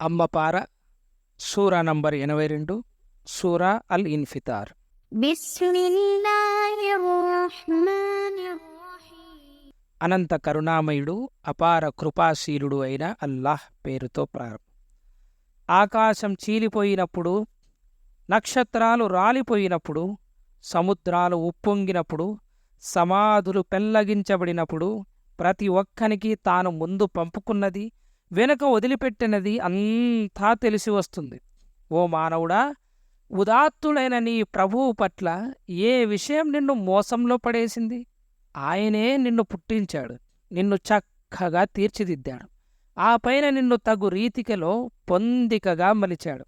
అమ్మపార సూరా number ఎనభై రెండు సూరా అల్ ఇన్ఫితార్. అనంత కరుణామయుడు అపార కృపాశీలుడు అయిన అల్లాహ్ పేరుతో ప్రారంభం ఆకాశం చీలిపోయినప్పుడు నక్షత్రాలు రాలిపోయినప్పుడు సముద్రాలు ఉప్పొంగినప్పుడు సమాధులు పెల్లగించబడినప్పుడు ప్రతి ఒక్కనికి తాను ముందు పంపుకున్నది వెనుక వదిలిపెట్టినది అంతా తెలిసి వస్తుంది. ఓ మానవుడా ఉదాత్తుడైన నీ ప్రభువు పట్ల ఏ విషయం నిన్ను మోసంలో పడేసింది? ఆయనే నిన్ను పుట్టించాడు నిన్ను చక్కగా తీర్చిదిద్దాడు. ఆ పైన నిన్ను తగు రీతికలో పొందికగా మలిచాడు.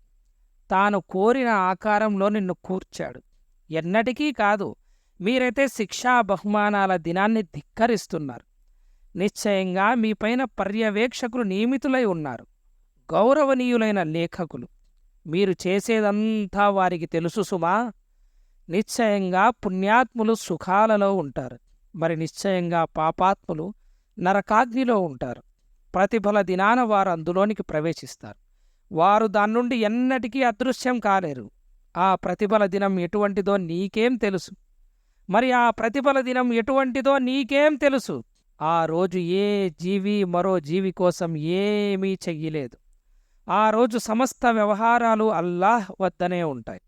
తాను కోరిన ఆకారంలో నిన్ను కూర్చాడు. ఎన్నటికీ కాదు మీరైతే శిక్షా బహుమానాల దినాన్ని ధిక్కరిస్తున్నారు. నిశ్చయంగా మీపైన పర్యవేక్షకులు నియమితులై ఉన్నారు. గౌరవనీయులైన లేఖకులు మీరు చేసేదంతా వారికి తెలుసు సుమా. నిశ్చయంగా పుణ్యాత్ములు సుఖాలలో ఉంటారు. మరి నిశ్చయంగా పాపాత్ములు నరకాగ్నిలో ఉంటారు. ప్రతిఫల దినాన వారు అందులోనికి ప్రవేశిస్తారు. వారు దాని నుండి ఎన్నటికీ అదృశ్యం కాలేరు. ఆ ప్రతిఫల దినం ఎటువంటిదో నీకేం తెలుసు? మరి ఆ ప్రతిఫల దినం ఎటువంటిదో నీకేం తెలుసు? ఆ రోజు ఏ జీవి మరో జీవి కోసం ఏమీ చెయ్యలేదు. ఆ రోజు సమస్త వ్యవహారాలు అల్లాహ్ వద్దనే ఉంటాయి.